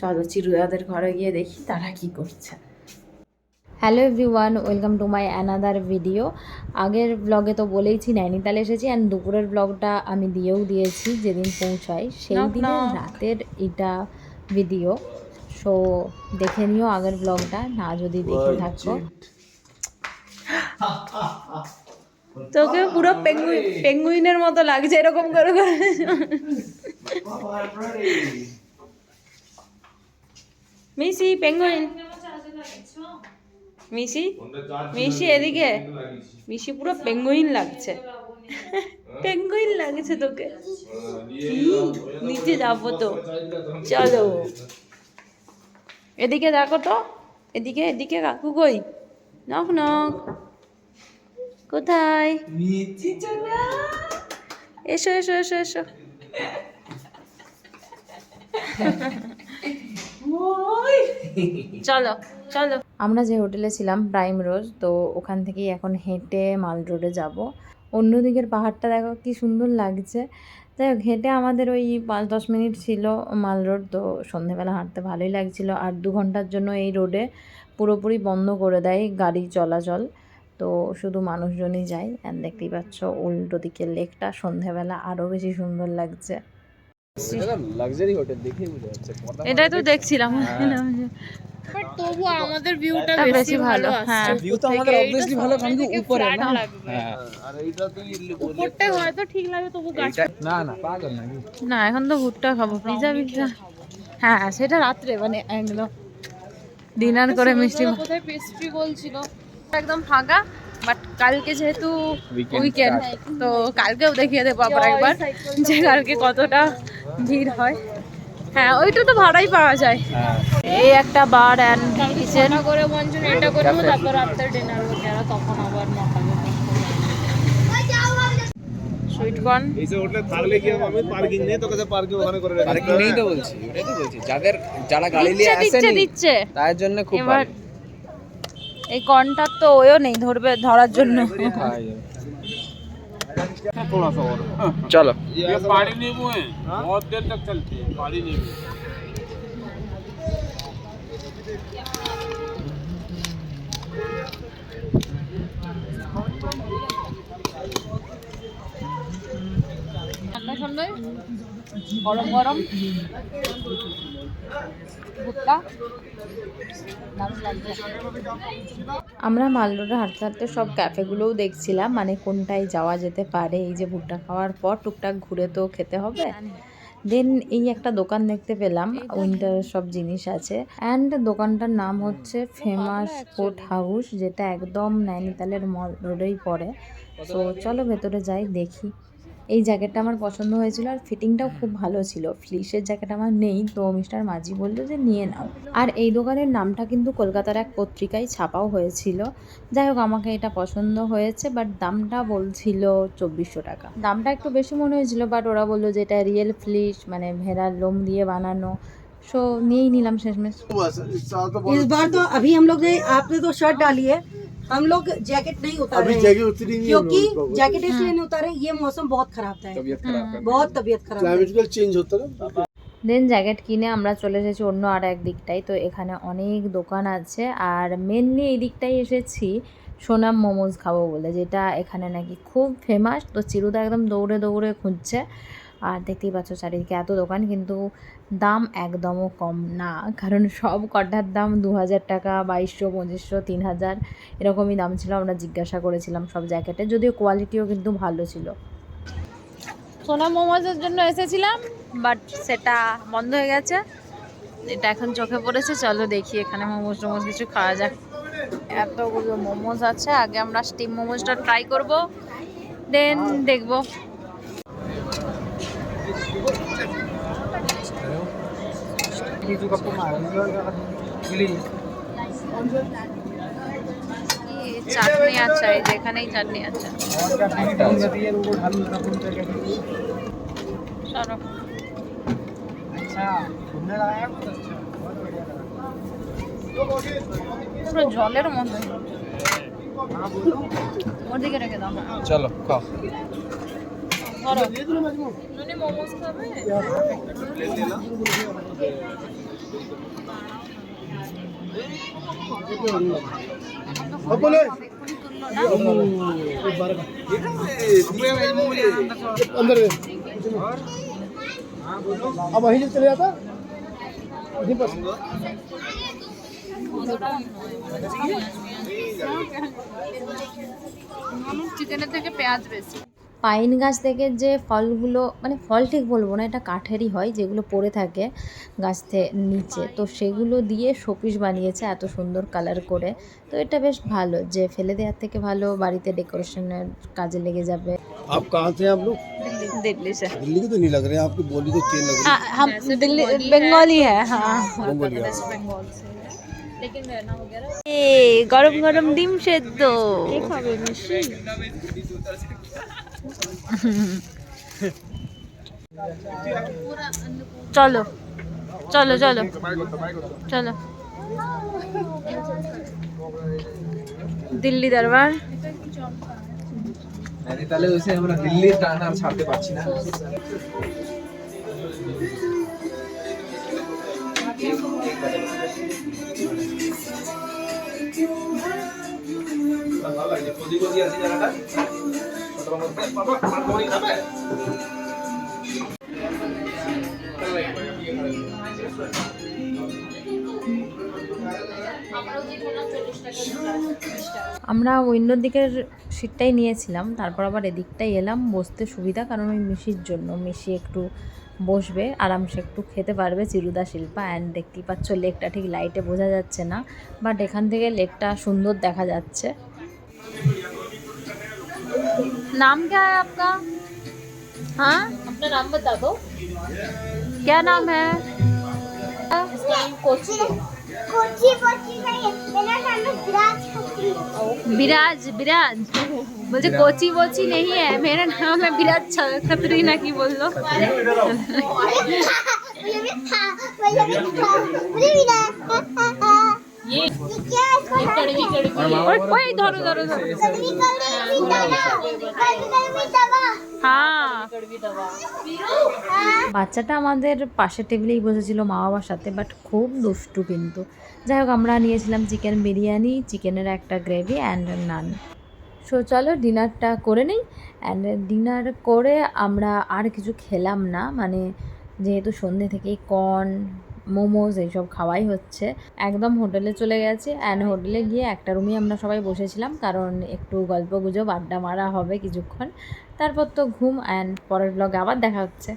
চলো চিরুদাদের ঘরে গিয়ে দেখি তারা কি করছে। Hello everyone welcome to my another video আগের ব্লগে তো বলেইছি নৈনিতাল এসেছি অ্যান্ড দুপুরের ব্লগটা আমি দিয়েও দিয়েছি যেদিন পৌঁছাই সেই দিনের রাতের এটা ভিডিও সো দেখে নিও আগের ব্লগটা না যদি দেখে থাকো। তোকে পুরো পেঙ্গুইন পেঙ্গুইনের মতো লাগছে এরকম করে করে। মিসি পেঙ্গুইন মিসি মিসি এদিকে মিসি পুরো পেঙ্গুইন লাগছে পেঙ্গুইন লাগছে তোকে? নিচে যাব তো চলো এদিকে দেখো তো এদিকে এদিকে কাকু কই নক নক কোথায় এসো এসো এসো এসো চলো চলো। আমরা যে হোটেলে ছিলাম প্রাইম রোজ, তো ওখান থেকেই এখন হেঁটে মাল রোডে যাব। অন্যদিকের পাহাড়টা দেখো কি সুন্দর লাগছে। যাই হোক, হেঁটে আমাদের ওই পাঁচ দশ মিনিট ছিল মাল রোড, তো সন্ধেবেলা হাঁটতে ভালোই লাগছিল। আর দু ঘণ্টার জন্য এই রোডে পুরোপুরি বন্ধ করে দেয় গাড়ি চলাচল। তো শুধু মানুষজনই যায়। আর দেখতেই পাচ্ছ, উল্টো দিকের লেকটা সন্ধেবেলা আরও বেশি সুন্দর লাগছে। লাক্সারি হোটেল দেখেই বুঝা যাচ্ছে এটাই তো দেখছিলাম। বাট তবু আমাদের ভিউটা বেশি বেশি ভালো, ভালো হ্যাঁ। ভিউ তো আমাদের অবভিয়াসলি ভালো কারণ কি উপরে না? হ্যাঁ। আর এইটা তুই উপরটা হয়তো ঠিক লাগে তবু গাছ না না পাগল নাকি? না এখন তো ভুট্টা খাব পিজা পিজা হ্যাঁ সেটা রাত্রে মানে একদম। ডিনার করে মিষ্টি কোথায় পেস্ট্রি বলছিল। একদম ফাঁকা। বাট কালকে যেহেতু উইকেন্ড তো কালকেও দেখিয়ে দেবো আবার একবার যে কালকে কতটা ভিড় হয়। হ্যাঁ ওইটা তো ভাড়াই পাওয়া যায়। হ্যাঁ। এই একটা বার অ্যান্ড কিচেন করে বঞ্চন এটা করব তারপর রাত্রে ডিনার যারা তখন আবার নটা সুইট কর্ন এইসব থাকলে কি আমি পার্কিং নেই? তোকে পার্কিং ওখানে করে পার্কিং নেই তো বলছি ওটাই তো বলছি। যাদের যারা গাড়ি নিয়ে আসেনি দিচ্ছে। তার জন্য খুব ভালো এই কনটার তো ওইও নেই ধরবে ধরার জন্য। চলো। ঠান্ডা ঠান্ডায় গরম গরম। ভুট্টা। আমরা মালরোডে হাঁটতে হাঁটতে সব ক্যাফেগুলোও দেখছিলাম মানে কোনটায় যাওয়া যেতে পারে এই যে ভুট্টা খাওয়ার পর টুকটাক ঘুরে তো খেতে হবে। দেন এই একটা দোকান দেখতে পেলাম উইন্টার সব জিনিস আছে। অ্যান্ড দোকানটার নাম হচ্ছে ফেমাস কোট হাউস যেটা একদম নৈনিতালের মল রোডেই পড়ে। তো চলো ভেতরে যাই দেখি। এই জ্যাকেটটা আমার পছন্দ হয়েছিল আর ফিটিংটাও খুব ভালো ছিল ফ্লিসের জ্যাকেট আমার নেই তো মিস্টার মাঝি বললো যে নিয়ে নাও আর এই দোকানের নামটা কিন্তু কলকাতার এক পত্রিকায় ছাপাও হয়েছিল যাই হোক আমাকে এটা পছন্দ হয়েছে বাট দামটা বলছিল চব্বিশশো টাকা দামটা একটু বেশি মনে হয়েছিল বাট ওরা বললো যে এটা রিয়েল ফ্লিস মানে ভেড়ার লোম দিয়ে বানানো সো নিয়েই নিলাম শেষমেশ इस बार तो अभी हम लोग ने आपने तो शर्ट डाली है हम लोग जैकेट नहीं उतार अभी रहे जगह हैं उतरी नहीं है क्योंकि लोगों को। जैकेट इसलिए नहीं उतारे ये मौसम बहुत खराब था তবিয়ত খারাপ করে। बहुत तबीयत खराब है क्लाइमेटिकल चेंज होता है ना দেন জ্যাকেট কিনে আমরা চলে এসেছি অন্য আর এক দিকটায় তো এখানে অনেক দোকান আছে আর মেনলি এই দিকটাই এসেছি সোনাম মোমোজ খাবো বলে যেটা এখানে নাকি খুব ফেমাস তো চিরুদা একদম দৌড়ে দৌড়ে খুঁজছে আর দেখতেই পাচ্ছ চারিদিকে এত দোকান, কিন্তু দাম একদমও কম না। কারণ সব কটার দাম দু হাজার টাকা, বাইশশো, পঁচিশশো তিন হাজার এরকমই দাম ছিল, আমরা জিজ্ঞাসা করেছিলাম সব জ্যাকেটে। যদিও কোয়ালিটিও কিন্তু ভালো ছিল। সোনা মোমোজের জন্য এসেছিলাম, বাট সেটা বন্ধ হয়ে গেছে। এটা এখন চোখে পড়েছে, চলো দেখি এখানে মোমোজ টোমোজ কিছু খাওয়া যাক। এতগুলো মোমোজ আছে, আগে আমরা স্টিম মোমোজটা ট্রাই করব, দেন দেখব। চাটনি আছে এই যে এখানেই চাটনি আছে চলো। পুরো জলের মতো ওর দিকে রেখে দাও। চলো খাও। ধরো মোমোজ খাবে अंदर अब वहीं से चले जाता वहीं पर চিকেনের থেকে পেঁয়াজ বেশি পাইন গাছ থেকে যে ফলগুলো মানে ফল ঠিক বলবো না এটা কাঠেরই হয় যেগুলো পড়ে থাকে গাছ থেকে নিচে তো সেগুলো দিয়ে শোপিস বানিয়েছে এত সুন্দর কালার করে তো এটা বেশ ভালো যে ফেলে দেওয়ার থেকে ভালো বাড়িতে ডেকোরেশনের কাজে লেগে যাবে आप कहाँ से हैं आप लोग দিল্লি से दिल्ली के तो नहीं लग रहे हैं आपकी बोली तो चेन लग रही हम दिल्ली बंगाली है हाँ है बंगाली है। बेंगल से लेकिन रहना वगैरह এ গরম গরম ডিম সেদ্ধ কে খাবে মিষ্টি চলো চলো চলো চলো। দিল্লি দরবার। তাহলে ওইসে আমরা দিল্লির টান আর ছাড়তে পারছি না। আমরা অন্য দিকের সিটটাই নিয়েছিলাম, তারপর আবার এদিকটাই এলাম। বসতে সুবিধা, কারণ ওই মিশির জন্য। মিশি একটু বসবে, আরামসে একটু খেতে পারবে, চিরুদা, শিল্পা অ্যান্ড দেখতেই পাচ্ছ, লেকটা ঠিক লাইটে বোঝা যাচ্ছে না। বাট এখান থেকে লেকটা সুন্দর দেখা যাচ্ছে। नाम क्या है आपका? हाँ? अपना नाम बता दो। क्या नाम है? कोची कोची कोची नहीं मेरा नाम है विराज विराज विराज। बोलते कोची वोची नहीं है। मेरा नाम है विराज छ- ना की बोल लो। मुझे भी खा मुझे भी खा मुझे भी ये ये क्या বাচ্চাটা আমাদের পাশের টেবিলেই বসেছিল মা বাবার সাথে বাট খুব দুষ্টু কিন্তু। যাই হোক, আমরা নিয়েছিলাম চিকেন বিরিয়ানি, চিকেনের একটা গ্রেভি অ্যান্ড নান সো চলো ডিনারটা করে নিই। অ্যান্ড ডিনার করে আমরা আর কিছু খেলাম না। মানে যেহেতু সন্ধ্যে থেকেই কর্ন মোমোজ এইসব খাওয়াই হচ্ছে। একদম হোটেলে চলে গেছি অ্যান্ড হোটেলে গিয়ে একটা রুমে আমরা সবাই বসেছিলাম, কারণ একটু গল্প গুজব আড্ডা মারা হবে কিছুক্ষণ। তারপর তো ঘুম অ্যান্ড পরের ব্লগে আবার দেখা হচ্ছে।